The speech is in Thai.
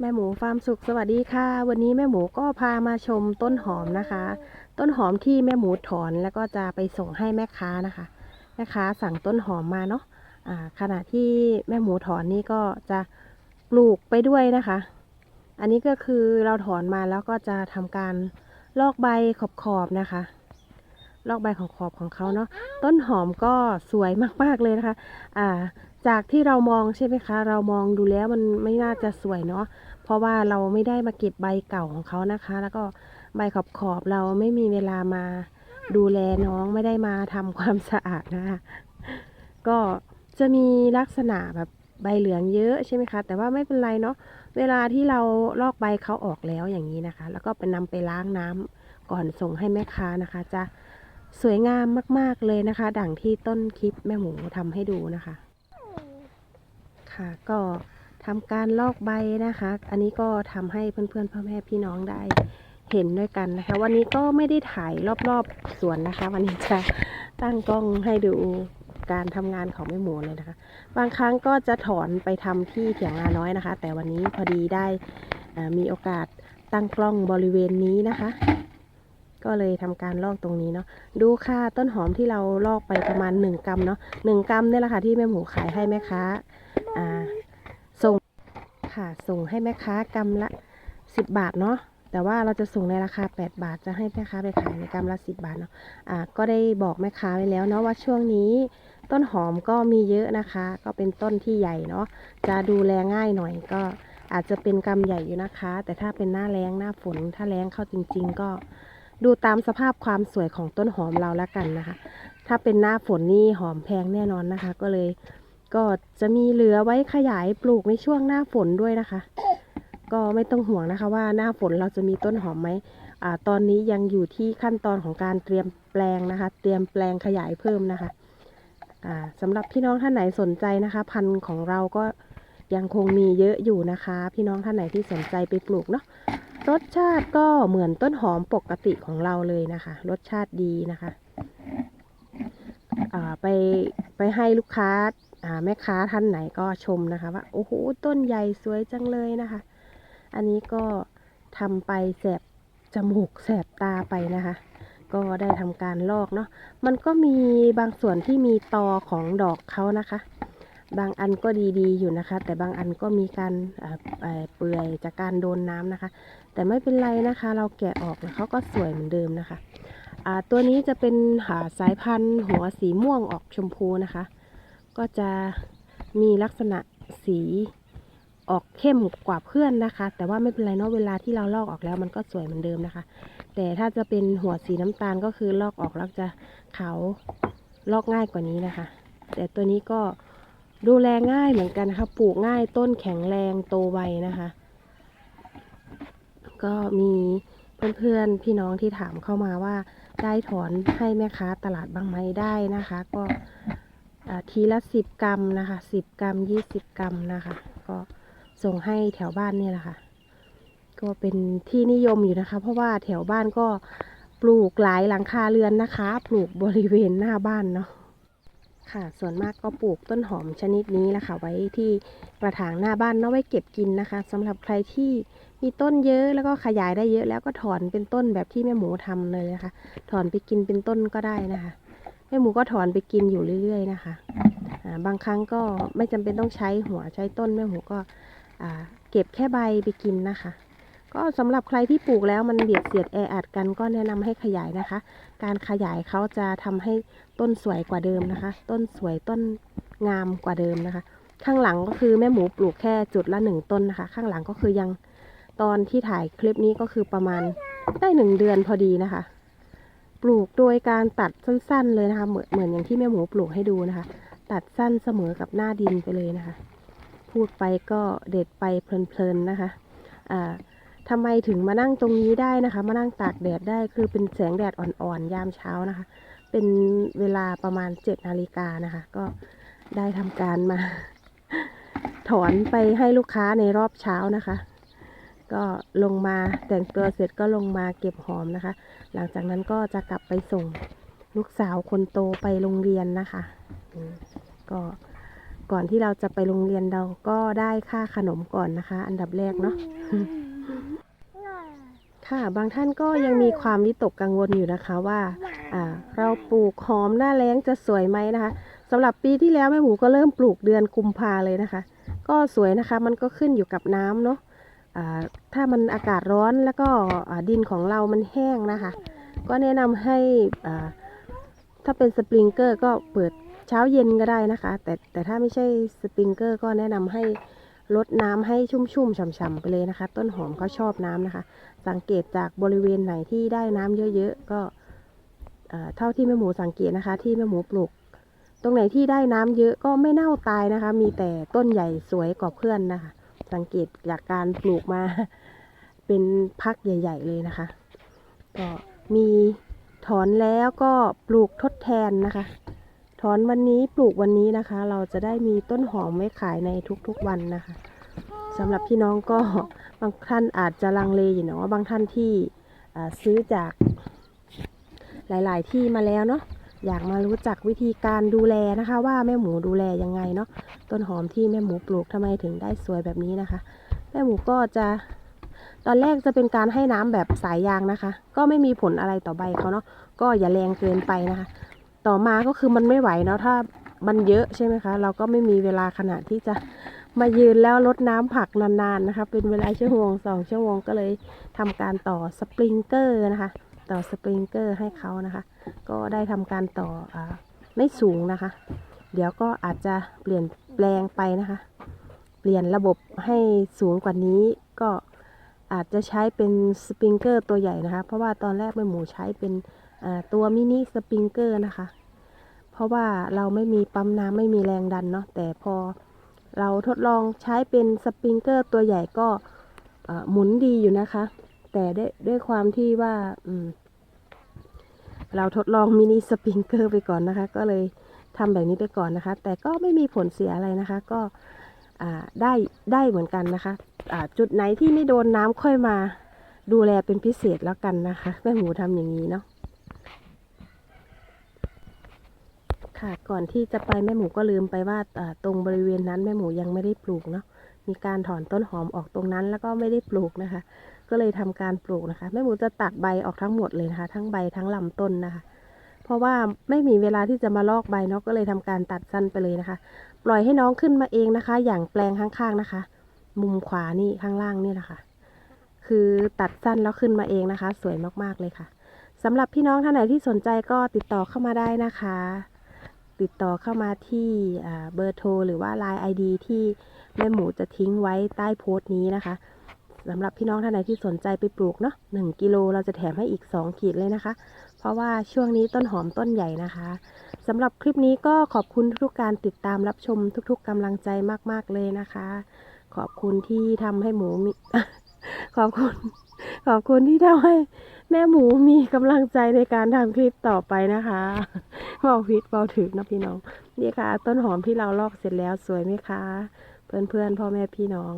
แม่หมูฟาร์มสุขสวัสดีค่ะ วันนี้แม่หมูก็พามาชมต้นหอมนะคะ ต้นหอมที่แม่หมูถอนแล้วก็จะไปส่งให้แม่ค้านะคะแม่ค้าสั่งต้นหอมมาเนาะอ่าขณะที่แม่หมูถอนนี่ก็จะปลูกไปด้วยนะคะ อันนี้ก็คือเราถอนมาแล้วก็จะทำการลอกใบขอบๆนะคะ ลอกใบของขอบของเขาเนาะต้นหอมก็สวยมากๆเลยนะคะ อ่า จากที่เรามองใช่ไหมคะ เรามองดูแล้วมันไม่น่าจะสวยเนาะเพราะว่าเราไม่ได้มาเก็บใบเก่าของเขานะคะ แล้วก็ใบขอบขอบๆเราไม่มีเวลามาดูแลน้องไม่ได้มาทำความสะอาดนะคะก็จะมีลักษณะแบบใบเหลืองเยอะใช่ไหมคะ แต่ว่าไม่เป็นไรเนาะเวลาที่เราลอกใบเขาออกแล้วอย่างนี้นะคะ แล้วก็ไปนำไปล้างน้ำก่อนส่งให้แม่ค้านะคะ จะสวยงามมาก ๆเลยนะคะ ดังที่ต้นคลิปแม่หมูทำให้ดูนะคะ ค่ะก็ทำการลอกใบนะคะ อันนี้ก็ทำให้เพื่อนๆพ่อแม่พี่น้องได้เห็นด้วยกันนะคะ วันนี้ก็ไม่ได้ถ่ายรอบๆสวนนะคะ วันนี้จะตั้งกล้องให้ดูการทำงานของแม่หมูเลยนะคะ บางครั้งก็จะถอนไปทำที่เถียงนาน้อยนะคะ แต่วันนี้พอดีได้มีโอกาสตั้งกล้องบริเวณนี้นะคะ ก็เลยทำการลอกตรงนี้เนาะ ดูค่ะต้นหอมที่เราลอกไปประมาณ 1กรัมเนาะหนึ่งกรัมเนี่ยแหละค่ะที่แม่หมูขายให้แม่ค้า ส่งค่ะส่งให้แม่ค้ากำละ 10 บาทเนาะแต่ว่าเราจะส่งในราคา 8 บาทจะให้แม่ค้าไปขายในกำละ 10 บาทเนาะอ่าก็ได้บอกแม่ค้าไว้แล้วเนาะว่าช่วงนี้ต้นหอมก็มีเยอะนะคะ ก็เป็นต้นที่ใหญ่เนาะจะดูแลง่ายหน่อยก็อาจจะเป็นกำใหญ่อยู่นะคะ แต่ถ้าเป็นหน้าแรงหน้าฝน ถ้าแรงเข้าจริง ๆ ก็ดูตามสภาพความสวยของต้นหอมเราแล้วกันนะคะ ถ้าเป็นหน้าฝนนี่หอมแพงแน่นอนนะคะ ก็เลย ก็จะมีเหลือไว้ขยายปลูกในช่วงหน้าฝนด้วยนะคะ ก็ไม่ต้องห่วงนะคะว่าหน้าฝนเราจะมีต้นหอมไหมอ่าตอนนี้ยังอยู่ที่ขั้นตอนของการเตรียมแปลงนะคะ เตรียมแปลงขยายเพิ่มนะคะอ่าสำหรับพี่น้องท่านไหนสนใจนะคะ พันธุ์ของเราก็ยังคงมีเยอะอยู่นะคะ พี่น้องท่านไหนที่สนใจไปปลูกเนาะรสชาติก็เหมือนต้นหอมปกติของเราเลยนะคะ รสชาติดีนะคะอ่าไปไปให้ลูกค้า แม่ค้าท่านไหนก็ชมนะคะว่าโอ้โหต้นใหญ่สวยจังเลยนะคะ อันนี้ก็ทำไปแสบจมูกแสบตาไปนะคะ ก็ได้ทำการลอกเนาะมันก็มีบางส่วนที่มีตอของดอกเขานะคะ บางอันก็ดีๆอยู่นะคะ แต่บางอันก็มีการเปื่อยจากการโดนน้ำนะคะ แต่ไม่เป็นไรนะคะ เราแกะออกแล้วเขาก็สวยเหมือนเดิมนะคะตัวนี้จะเป็นหาสายพันธุ์หัวสีม่วงออกชมพูนะคะ ก็จะมีลักษณะสีออกเข้มกว่าเพื่อนนะคะ แต่ว่าไม่เป็นไรเนาะเวลาที่เราลอกออกแล้วมันก็สวยเหมือนเดิมนะคะ แต่ถ้าจะเป็นหัวสีน้ำตาลก็คือลอกออกแล้วจะขาวลอกง่ายกว่านี้นะคะ แต่ตัวนี้ก็ดูแลง่ายเหมือนกันนะคะปลูกง่ายต้นแข็งแรงโตไวนะคะ ก็มีเพื่อนๆพี่น้องที่ถามเข้ามาว่าได้ถอนให้แม่ค้าตลาดบ้างไหมได้นะคะ ก็ ทีละสิบกรัมนะคะสิบกรัมยี่สิบกรัมนะคะ ก็ส่งให้แถวบ้านนี่แหละค่ะ ก็เป็นที่นิยมอยู่นะคะ เพราะว่าแถวบ้านก็ปลูกหลายหลังคาเรือนนะคะ ปลูกบริเวณหน้าบ้านเนาะค่ะ ส่วนมากก็ปลูกต้นหอมชนิดนี้แหละค่ะ ไว้ที่กระถางหน้าบ้านเนาะไว้เก็บกินนะคะสำหรับใครที่มีต้นเยอะแล้วก็ขยายได้เยอะแล้วก็ถอนเป็นต้นแบบที่แม่หมูทำเลยนะคะ ถอนไปกินเป็นต้นก็ได้นะคะ แม่หมูก็ถอนไปกินอยู่เรื่อย ๆ นะคะบางครั้งก็ไม่จำเป็นต้องใช้หัวใช้ต้นแม่หมูก็เก็บแค่ใบไปกินนะคะ ก็สำหรับใครที่ปลูกแล้วมันเบียดเสียดแออัดกันก็แนะนำให้ขยายนะคะ การขยายเขาจะทำให้ต้นสวยกว่าเดิมนะคะ ต้นสวยต้นงามกว่าเดิมนะคะ ข้างหลังก็คือแม่หมูปลูกแค่จุดละหนึ่งต้นนะคะ ข้างหลังก็คือยังตอนที่ถ่ายคลิปนี้ก็คือประมาณได้หนึ่งเดือนพอดีนะคะ ปลูกโดยการตัดสั้น ๆ เลยนะคะ เหมือนเหมือนอย่างที่แม่หมูปลูกให้ดูนะคะ ตัดสั้นเสมอกับหน้าดินไปเลยนะคะ พูดไปก็เด็ดไปเพลินๆนะคะอ่าทำไมถึงมานั่งตรงนี้ได้นะคะ มานั่งตากแดดได้คือเป็นแสงแดดอ่อนๆยามเช้านะคะ เป็นเวลาประมาณเจ็ดนาฬิกานะคะ ก็ได้ทำการมา ถอนไปให้ลูกค้าในรอบเช้านะคะ ก็ลงมาแต่งตัวเสร็จก็ลงมาเก็บหอมนะคะ หลังจากนั้นก็จะกลับไปส่งลูกสาวคนโตไปโรงเรียนนะคะ ก็ก่อนที่เราจะไปโรงเรียนเราก็ได้ค่าขนมก่อนนะคะ อันดับแรกเนาะค่ะบางท่านก็ยังมีความวิตกกังวลอยู่นะคะว่าเราปลูกหอมหน้าแล้งจะสวยไหมนะคะสำหรับปีที่แล้วแม่หมูก็เริ่มปลูกเดือนกุมภาเลยนะคะ ก็สวยนะคะมันก็ขึ้นอยู่กับน้ำเนาะ ถ้ามันอากาศร้อนแล้วก็ดินของเรามันแห้งนะคะ ก็แนะนำให้ถ้าเป็นสปริงเกอร์ก็เปิดเช้าเย็นก็ได้นะคะ แต่แต่ถ้าไม่ใช่สปริงเกอร์ก็แนะนำให้ลดน้ำให้ชุ่มๆฉ่ำๆไปเลยนะคะ ต้นหอมเขาชอบน้ำนะคะ สังเกตจากบริเวณไหนที่ได้น้ำเยอะๆก็เอ่อเท่าที่แม่หมูสังเกตนะคะ ที่แม่หมูปลูก ตรงไหนที่ได้น้ำเยอะก็ไม่เน่าตายนะคะ มีแต่ต้นใหญ่สวยกว่าเพื่อนนะคะ สังเกตจากการปลูกมา เป็นพักใหญ่ ๆ เลยนะคะ ก็มีถอนแล้วก็ปลูกทดแทนนะคะ ถอนวันนี้ปลูกวันนี้นะคะ เราจะได้มีต้นหอมไว้ขายในทุกๆวันนะคะสำหรับพี่น้องก็บางท่านอาจจะลังเลอยู่เนาะบางท่านที่ซื้อจากหลาย ๆ ที่มาแล้วเนาะ อยากมารู้จักวิธีการดูแลนะคะ ว่าแม่หมูดูแลยังไงเนาะต้นหอมที่แม่หมูปลูกทำไมถึงได้สวยแบบนี้นะคะ แม่หมูก็จะ ตอนแรกจะเป็นการให้น้ำแบบสายยางนะคะ ก็ไม่มีผลอะไรต่อใบเขาเนาะก็อย่าแรงเกินไปนะคะ ต่อมาก็คือมันไม่ไหวเนาะถ้ามันเยอะใช่ไหมคะ เราก็ไม่มีเวลาขนาดที่จะมายืนแล้วลดน้ำผักนานๆนะคะ เป็นเวลาชั่วโมงสองชั่วโมงก็เลยทำการต่อสปริงเกอร์นะคะ ต่อสปริงเกอร์ให้เขานะคะ ก็ได้ทำการต่ออไม่สูงนะคะ เดี๋ยวก็อาจจะเปลี่ยนแปลงไปนะคะ เปลี่ยนระบบให้สูงกว่านี้ก็อาจจะใช้เป็นสปริงเกอร์ตัวใหญ่นะคะ เพราะว่าตอนแรกแม่หมูใช้เป็นตัวมินิสปริงเกอร์นะคะ เพราะว่าเราไม่มีปั๊มน้ำไม่มีแรงดันเนาะแต่พอเราทดลองใช้เป็นสปริงเกอร์ตัวใหญ่ก็หมุนดีอยู่นะคะ แต่ด้วยด้วยความที่ว่าอืม เราทดลองมินิสปริงเกอร์ไปก่อนนะคะ ก็เลยทำแบบนี้ไปก่อนนะคะ แต่ก็ไม่มีผลเสียอะไรนะคะ ก็ได้ได้เหมือนกันนะคะอ่าจุดไหนที่ไม่โดนน้ำค่อยมาดูแลเป็นพิเศษแล้วกันนะคะแม่หมูทำอย่างนี้เนาะค่ะก่อนที่จะไปแม่หมูก็ลืมไปว่าตรงบริเวณนั้นแม่หมูยังไม่ได้ปลูกเนาะ มีการถอนต้นหอมออกตรงนั้น แล้วก็ไม่ได้ปลูกนะคะ ก็เลยทำการปลูกนะคะแม่หมูจะตัดใบออกทั้งหมดเลยนะคะ ทั้งใบทั้งลำต้นนะคะ เพราะว่าไม่มีเวลาที่จะมาลอกใบเนาะก็เลยทำการตัดสั้นไปเลยนะคะ ปล่อยให้น้องขึ้นมาเองนะคะ อย่างแปลงข้างๆนะคะ มุมขวานี่ข้างล่างนี่แหละค่ะคือตัดสั้นแล้วขึ้นมาเองนะคะ สวยมากๆเลยค่ะสำหรับพี่น้องท่านไหนที่สนใจก็ติดต่อเข้ามาได้นะคะ ติดต่อเข้ามาที่เบอร์โทร หรือว่า Line ID ที่แม่หมูจะทิ้งไว้ใต้โพสต์นี้นะคะสำหรับพี่น้องท่านไหนที่สนใจไปปลูกเนาะหนึ่งกิโลเราจะแถมให้อีก 2 ขีดเลยนะคะ เพราะว่าช่วงนี้ต้นหอมต้นใหญ่นะคะสำหรับคลิปนี้ก็ขอบคุณทุกการติดตามรับชมทุกๆกำลังใจมากๆเลยนะคะ ขอบคุณที่ทำให้หมูมี ขอบคุณ ขอบคุณที่ทำให้แม่หมูมีกำลังใจในการทำคลิปต่อไปนะคะเบาพิษเบาถึกนะพี่น้อง นี่ค่ะ ต้นหอมที่เราลอกเสร็จแล้วสวยไหมคะ เพื่อนๆพ่อแม่พี่น้อง